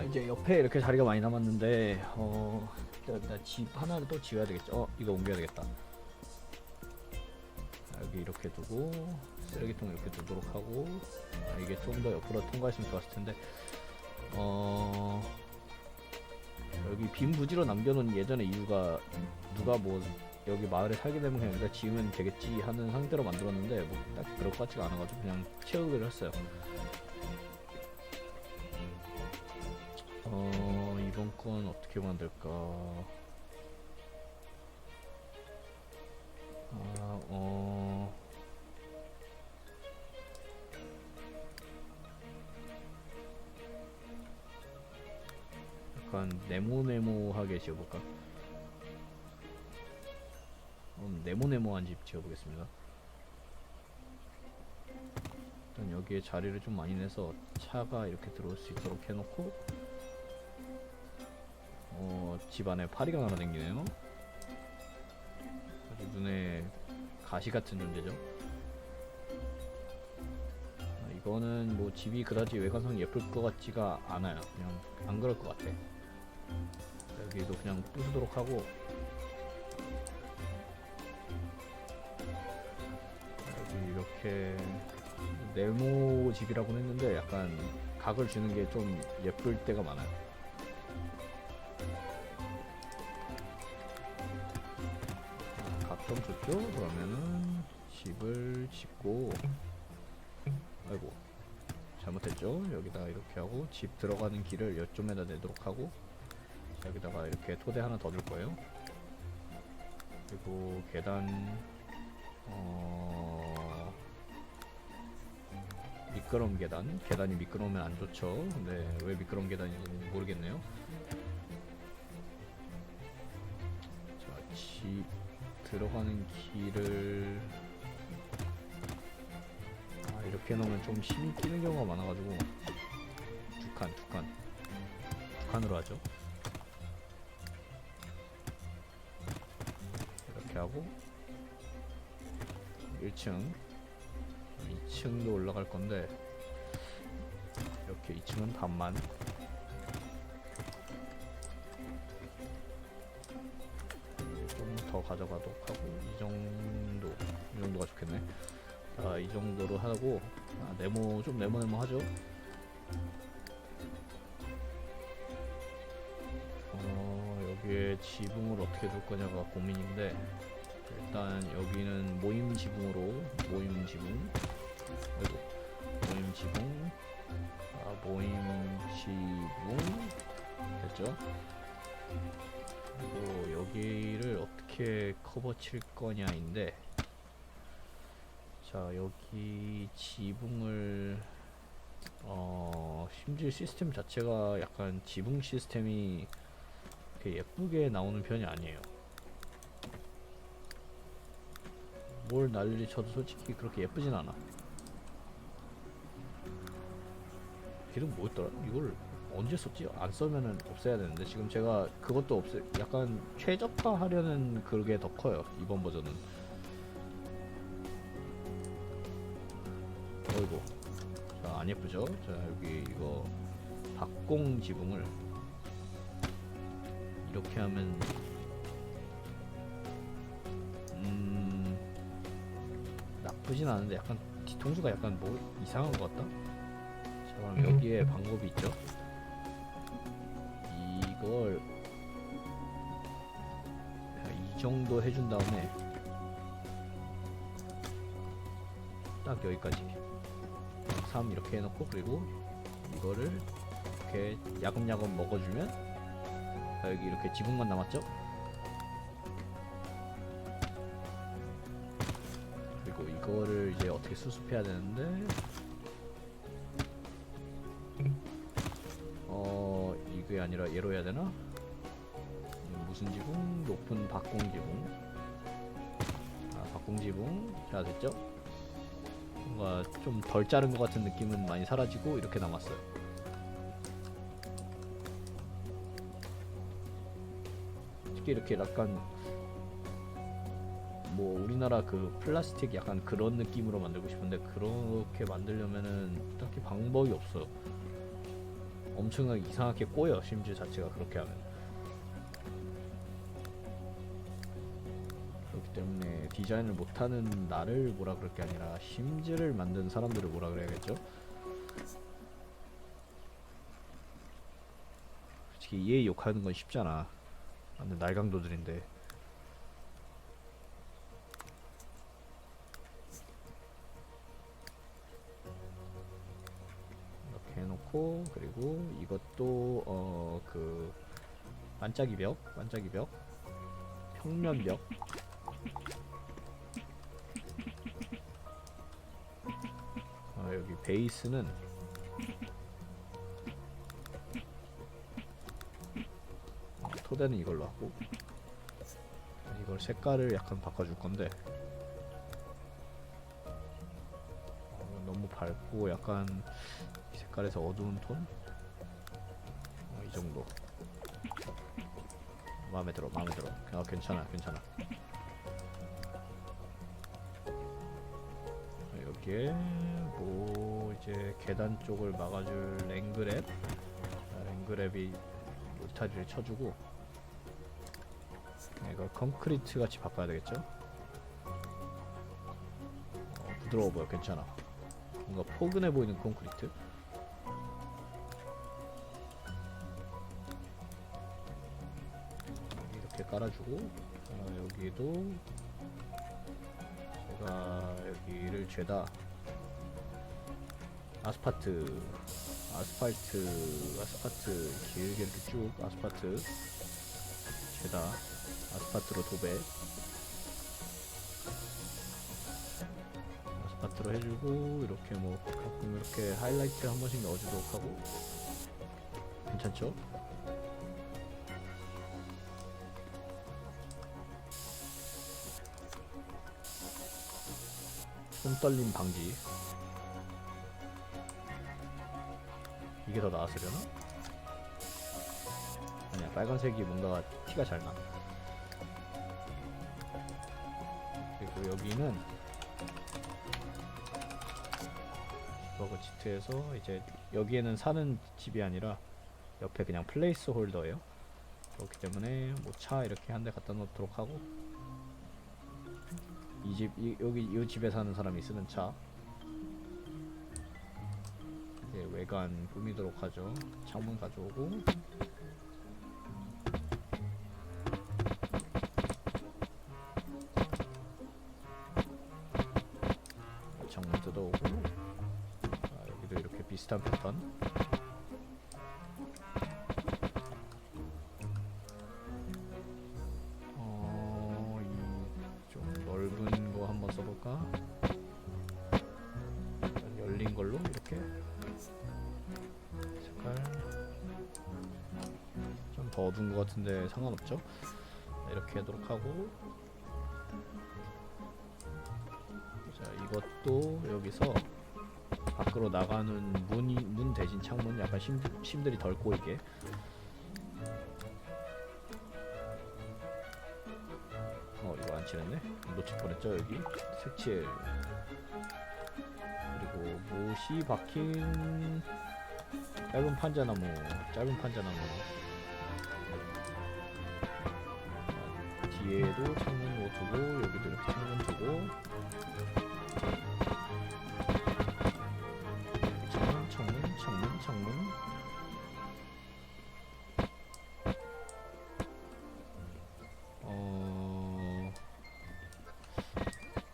아 이제 옆에 이렇게 자리가 많이 남았는데 어 일단 나집 하나를 또 지어야 되겠죠? 어 이거 옮겨야 되겠다. 여기 이렇게 두고 쓰레기통 이렇게 두도록 하고 아, 이게 좀 더 옆으로 통과했으면 좋았을 텐데 어 여기 빈 부지로 남겨놓은 예전에 이유가 누가 뭐 여기 마을에 살게 되면 그냥 지으면 되겠지 하는 상태로 만들었는데 뭐 딱히 그럴 것 같지가 않아가지고 그냥 채우기로 했어요 어 이번 건 어떻게 만들까 아, 어. 약간 네모네모하게 지어볼까? 음, 네모네모한 집 지어보겠습니다. 일단 여기에 자리를 좀 많이 내서 차가 이렇게 들어올 수 있도록 해놓고 어, 집 안에 파리가 날아다니네요. 아주 눈에 가시 같은 존재죠. 아, 이거는 뭐 집이 그다지 외관상 예쁠 것 같지가 않아요. 그냥 안 그럴 것 같아. 여기도 그냥 부수도록 하고 이렇게 네모 집이라고는 했는데 약간 각을 주는 게 좀 예쁠 때가 많아요. 줬죠? 그러면은 집을 짓고 아이고 잘못했죠? 여기다 이렇게 하고 집 들어가는 길을 이쪽에다 내도록 하고 여기다가 이렇게 토대 하나 더둘 거예요. 그리고 계단 어 미끄럼 계단 계단이 미끄러우면 안 좋죠. 근데 왜 미끄럼 계단인지 모르겠네요. 들어가는 길을 아, 이렇게 놓으면 좀 힘이 끼는 경우가 많아가지고 두 칸, 두 칸, 두 칸으로 하죠. 이렇게 하고 1층, 2층도 올라갈 건데 이렇게 2층은 반만. 가져가도록 하고 이 정도 이 정도가 좋겠네. 자 이 정도로 하고 아, 네모 좀 네모네모 하죠? 어 여기에 지붕을 어떻게 둘 거냐가 고민인데 일단 여기는 모임 지붕으로 모임 지붕. 아이고 모임 지붕. 아 모임 지붕. 됐죠? 그리고 여기를 어떻게 커버 칠 거냐인데 자 여기 지붕을 어 심지어 시스템 자체가 약간 지붕 시스템이 그렇게 예쁘게 나오는 편이 아니에요 뭘 난리 쳐도 솔직히 그렇게 예쁘진 않아 이름 뭐였더라? 이걸 언제 썼지? 안 써면은 없애야 되는데 지금 제가 그것도 없애 약간 최적화 하려는 그게 더 커요 이번 버전은. 어이구. 자안 예쁘죠? 자 여기 이거 박공 지붕을 이렇게 하면 음 나쁘진 않은데 약간 뒤통수가 약간 뭐 이상한 것 같다? 자 그럼 여기에 방법이 있죠? 이 걸 자, 이 정도 해준 다음에 딱 여기까지 3 이렇게 해놓고 그리고 이거를 이렇게 야금야금 먹어주면 자, 여기 이렇게 지붕만 남았죠? 그리고 이거를 이제 어떻게 수습해야 되는데 아니라 얘로 해야 되나? 음, 무슨 지붕? 높은 박공 지붕. 아 박공 지붕. 자 됐죠? 뭔가 좀 덜 자른 것 같은 느낌은 많이 사라지고 이렇게 남았어요. 특히 이렇게 약간 뭐 우리나라 그 플라스틱 약간 그런 느낌으로 만들고 싶은데 그렇게 만들려면은 딱히 방법이 없어요. 엄청나게 이상하게 꼬여 심지어 자체가 그렇게 하면. 그렇기 때문에 디자인을 못하는 나를 뭐라 그럴 게 아니라 심지를 만든 사람들을 뭐라 그래야겠죠? 솔직히 얘 욕하는 건 쉽잖아. 완전 날강도들인데 해놓고 그리고 이것도 어 그 반짝이 벽 반짝이 벽 평면 벽. 어, 여기 베이스는 어, 토대는 이걸로 하고 이걸 색깔을 약간 바꿔줄 건데. 어, 너무 밝고 약간 이 색깔에서 어두운 톤? 어, 이 정도. 마음에 들어 마음에 들어. 아 괜찮아 괜찮아. 어, 여기에 뭐 이제 계단 쪽을 막아줄 랭그랩? 아, 랭그랩이 울타리를 쳐주고 이걸 콘크리트 같이 바꿔야 되겠죠? 어, 부드러워 보여 괜찮아. 뭔가 포근해 보이는 콘크리트 깔아주고 어, 여기도 제가 여기를 죄다 아스파트 아스팔트 아스파트 길게 이렇게 쭉 아스파트 죄다 아스파트로 도배 아스파트로 해주고 이렇게 뭐 가끔 이렇게 하이라이트 한 번씩 넣어주도록 하고 괜찮죠? 손 떨림 방지. 이게 더 나았으려나? 아니야 빨간색이 뭔가 티가 잘나. 그리고 여기는 버그 지트에서 이제 여기에는 사는 집이 아니라 옆에 그냥 플레이스 홀더예요. 그렇기 때문에 뭐 차 이렇게 한 대 갖다 놓도록 하고 이집 여기 이 집에 사는 사람이 쓰는 차. 이제 외관 꾸미도록 하죠. 창문 가져오고 더 어두운 것 같은데 상관없죠? 이렇게 하도록 하고. 자 이것도 여기서 밖으로 나가는 문이 문 대신 창문 약간 심, 심들이 덜 꼬이게. 어 이거 안 칠했네? 놓칠 뻔했죠 여기? 색칠. 그리고 못이 박힌 짧은 판자나무 짧은 판자나무 자, 뒤에도 창문 뭐 두고 여기도 이렇게 창문 두고. 창문 창문 창문 창문. 어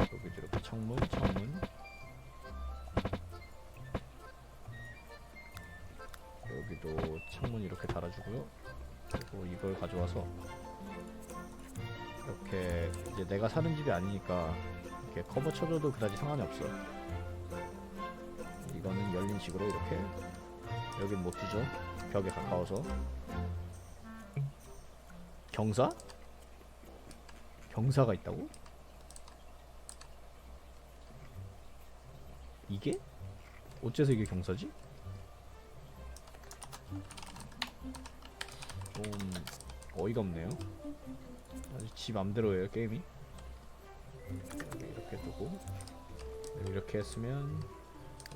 여기도 이렇게 창문 창문. 여기도 창문 이렇게 달아주고요. 그리고 이걸 가져와서 이제 내가 사는 집이 아니니까 이렇게 커버 쳐줘도 그다지 상관이 없어 이거는 열린 식으로 이렇게 여긴 못 두죠 벽에 가까워서 경사? 경사가 있다고? 이게? 어째서 이게 경사지? 좀 어이가 없네요. 지 맘대로예요 게임이. 이렇게 두고 여기 이렇게 했으면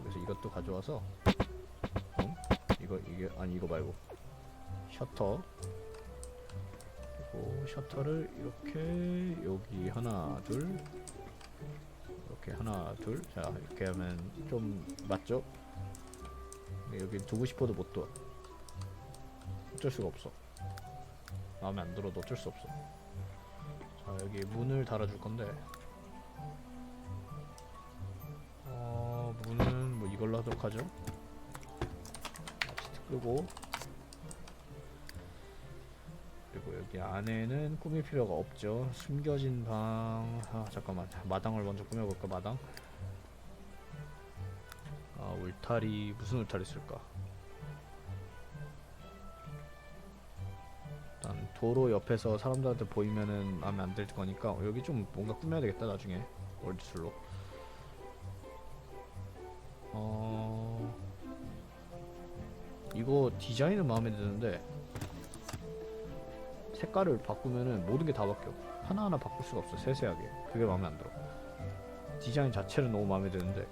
여기서 이것도 가져와서 어? 이거 이게 아니 이거 말고 셔터 그리고 셔터를 이렇게 여기 하나 둘 이렇게 하나 둘 자 이렇게 하면 좀 맞죠? 여기 두고 싶어도 못 둬. 어쩔 수가 없어. 마음에 안 들어도 어쩔 수 없어. 자 여기 문을 달아줄 건데 어 문은 뭐 이걸로 하도록 하죠. 라스트 끄고 그리고 여기 안에는 꾸밀 필요가 없죠. 숨겨진 방. 아 잠깐만 마당을 먼저 꾸며볼까 마당. 아 울타리 무슨 울타리 쓸까? 도로 옆에서 사람들한테 보이면은 마음에 안 들 거니까 여기 좀 뭔가 꾸며야 되겠다 나중에 월드술로. 어 이거 디자인은 마음에 드는데 색깔을 바꾸면은 모든 게 다 바뀌어. 하나하나 바꿀 수가 없어 세세하게. 그게 마음에 안 들어. 디자인 자체는 너무 마음에 드는데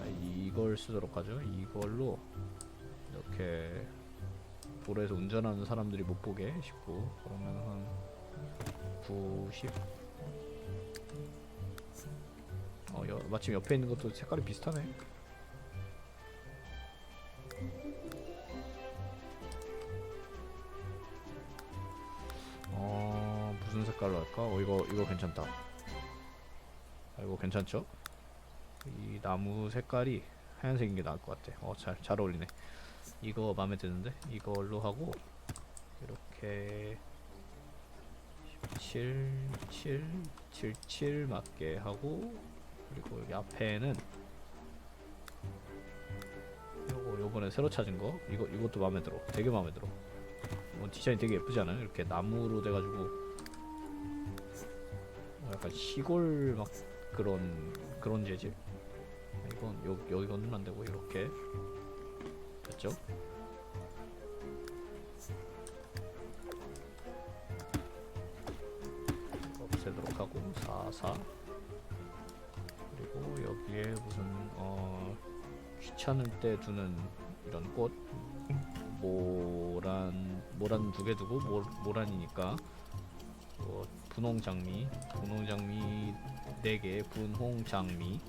아, 이걸 쓰도록 하죠. 이걸로 이렇게 도로에서 운전하는 사람들이 못 보게 19 그러면 한 90. 어, 여, 마침 옆에 있는 것도 색깔이 비슷하네. 어 무슨 색깔로 할까? 어 이거 이거 괜찮다. 아, 이거 괜찮죠? 이 나무 색깔이 하얀색인 게 나을 것 같아. 어잘 잘 어울리네. 이거 마음에 드는데 이걸로 하고 이렇게 17 7 7 7 맞게 하고 그리고 여기 앞에는 요거 요번에 새로 찾은 거 이거 이것도 마음에 들어. 되게 마음에 들어. 어, 디자인 되게 예쁘지 않아요? 이렇게 나무로 돼가지고 어, 약간 시골 막 그런 그런 재질. 아, 이건 여, 여기 건드면 안 되고 이렇게 됐죠? 없애도록 하고 44 그리고 여기에 무슨 어 귀찮을 때 두는 이런 꽃. 모란 모란 두 개 두고 모, 모란이니까. 뭐 분홍 장미. 분홍 장미 네개 분홍 장미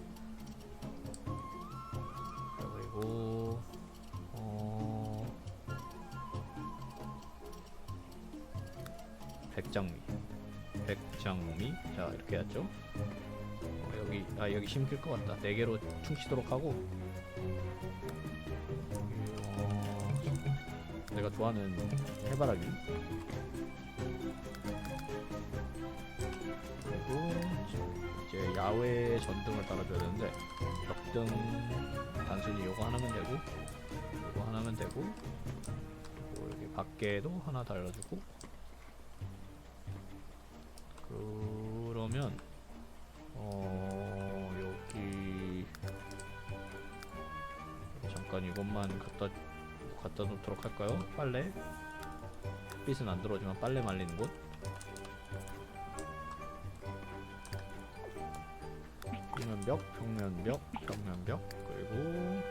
백장미. 백장미. 자 이렇게 했죠. 어, 여기 아 여기 심길 것 같다. 네 개로 퉁치도록 하고. 어, 내가 좋아하는 해바라기. 그리고 이제 야외 전등을 달아줘야 되는데 벽등 단순히 요거 하나면 되고 요거 하나면 되고 여기 밖에도 하나 달아주고 그러면 어 여기 잠깐 이것만 갖다 갖다 놓도록 할까요? 빨래 빛은 안 들어오지만 빨래 말리는 곳 벽면벽, 벽면벽, 벽면벽 그리고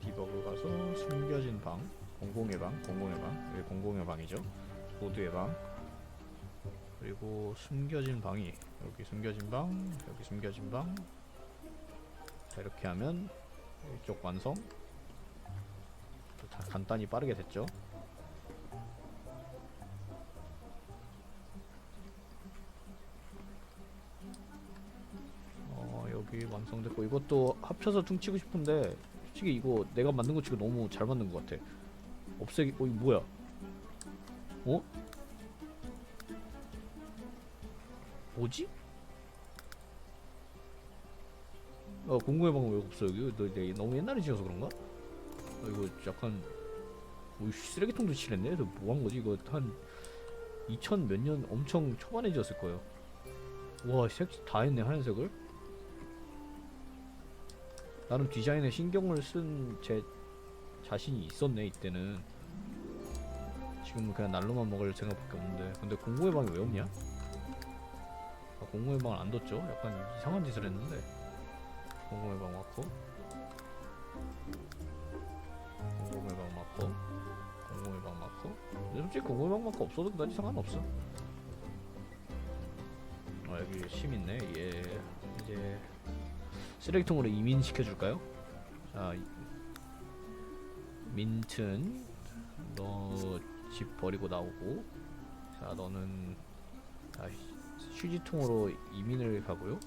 디버그 가서 숨겨진 방, 공공의 방, 공공의 방, 여기 공공의 방이죠. 모두의 방 그리고 숨겨진 방이 여기 숨겨진 방, 여기 숨겨진 방. 자 이렇게 하면 이쪽 완성. 다 간단히 빠르게 됐죠. 어 여기 완성됐고 이것도 합쳐서 퉁치고 싶은데 솔직히 이거 내가 만든 거 치고 너무 잘 만든 것 같아. 없애기 어 이거 뭐야? 어? 뭐지? 어 공공의 방은 왜 없어 여기? 너, 내 너무 옛날에 지어서 그런가? 어, 이거 약간 뭐 쓰레기통도 칠했네. 너뭐한 거지? 이거 한 2000 몇 년 엄청 초반에 지었을 거예요. 와, 색 다 했네 하얀색을. 나름 디자인에 신경을 쓴 제 자신이 있었네 이때는. 지금은 그냥 날로만 먹을 생각밖에 없는데. 근데 공공의 방이 왜 없냐? 아, 공공의 방을 안 뒀죠? 약간 이상한 짓을 했는데. 공공의 방 왔고. 공공일방 마커 공공일방 마커 근데 솔직히 공공일방 마커 없어도 그다지 상관없어 아 여기 심 있네 예 이제 쓰레기통으로 이민 시켜줄까요? 자 이- 민튼 너 집 버리고 나오고 자 너는 아, 휴- 휴지통으로 이민을 가고요.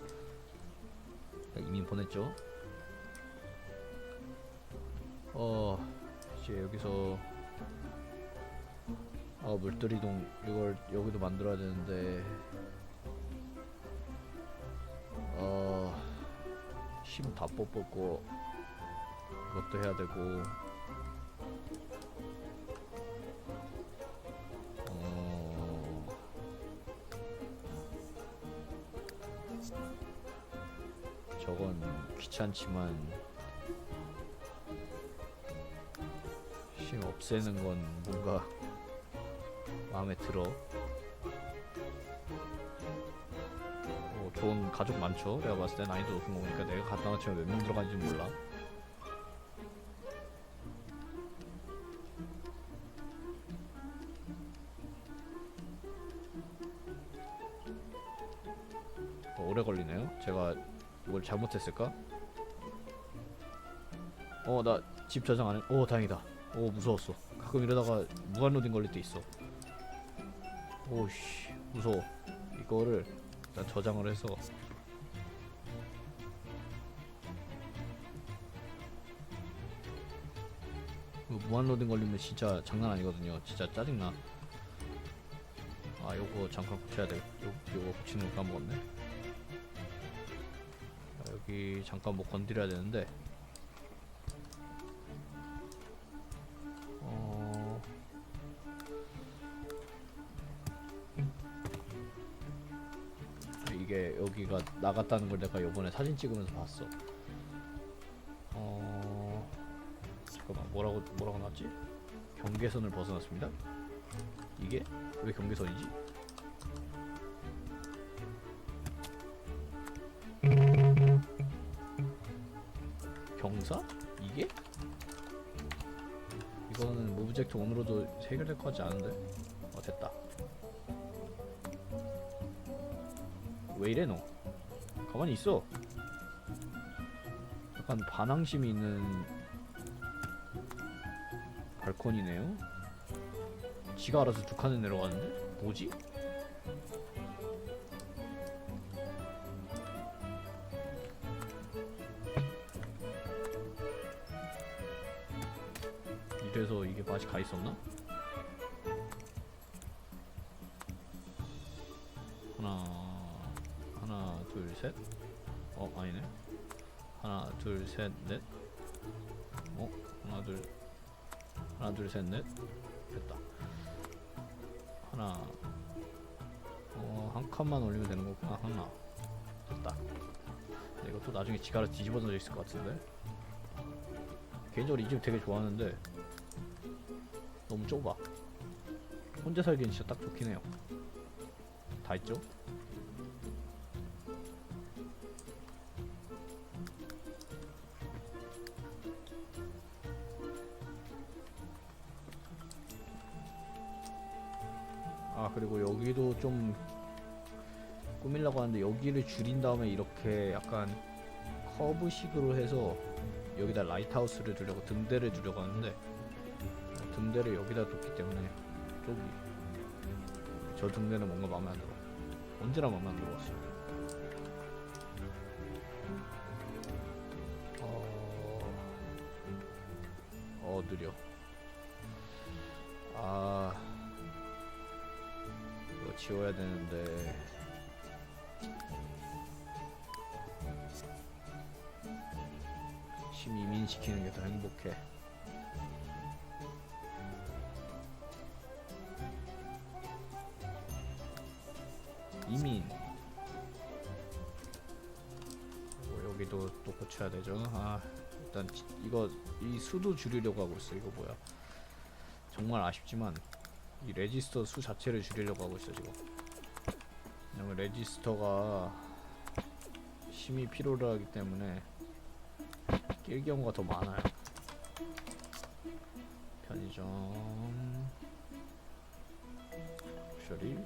자, 이민 보냈죠. 어 이제 여기서 아 물들이동 이걸 여기도 만들어야 되는데 어 힘 다 뽑고 이것도 해야 되고 저건 귀찮지만 힘 없애는 건 뭔가 마음에 들어. 어, 좋은 가족 많죠. 내가 봤을 때 난이도 높은 거 보니까 내가 갔다 맞추면 몇명 들어가는지 몰라. 뭘 잘못했을까? 어, 나 집 저장 안 해. 오, 다행이다. 오, 무서웠어. 가끔 이러다가 무한 로딩 걸릴 때 있어. 오씨, 무서워. 이거를 일단 저장을 해서 이거 무한 로딩 걸리면 진짜 장난 아니거든요. 진짜 짜증나. 아, 요거 잠깐 고쳐야 돼. 요, 요거 고치는 거 까먹었네. 자, 여기 잠깐 뭐 건드려야 되는데 어... 이게 여기가 나갔다는 걸 내가 요번에 사진 찍으면서 봤어. 어... 잠깐만 뭐라고 뭐라고 나왔지? 경계선을 벗어났습니다. 이게 왜 경계선이지? 경사? 이게? 이거는 무브젝트 오늘로도 해결될 것 같지 않은데? 어 됐다 왜 이래 너? 가만히 있어 약간 반항심이 있는 발코니네요 지가 알아서 두 칸을 내려가는데? 뭐지? 이게 맛이 가 있었나? 하나 하나 둘 셋. 어 아니네. 하나 둘 셋 넷. 어 하나 둘 하나 둘 셋 넷. 됐다. 하나 어한 칸만 올리면 되는 거구나 하나 됐다. 이것도 나중에 지가로 뒤집어져 있을 것 같은데. 개인적으로 이 집 되게 좋아하는데 너무 좁아. 혼자 살기엔 진짜 딱 좋긴 해요. 다 있죠? 아 그리고 여기도 좀 꾸밀려고 하는데 여기를 줄인 다음에 이렇게 약간 커브식으로 해서 여기다 라이트하우스를 두려고 등대를 두려고 하는데 등대를 여기다 뒀기 때문에 저기 저 등대는 뭔가 마음에 안 들어. 언제나 마음에 안 들어왔어 어... 어 느려. 아. 이거 지워야 되는데. 심 이민시키는 게 더 행복해 고쳐야 되죠. 아 일단 지- 이거 이 수도 줄이려고 하고 있어. 이거 뭐야. 정말 아쉽지만 이 레지스터 수 자체를 줄이려고 하고 있어 지금. 왜냐면 레지스터가 힘이 필요로 하기 때문에 낄 경우가 더 많아요. 편의점. 럭셔리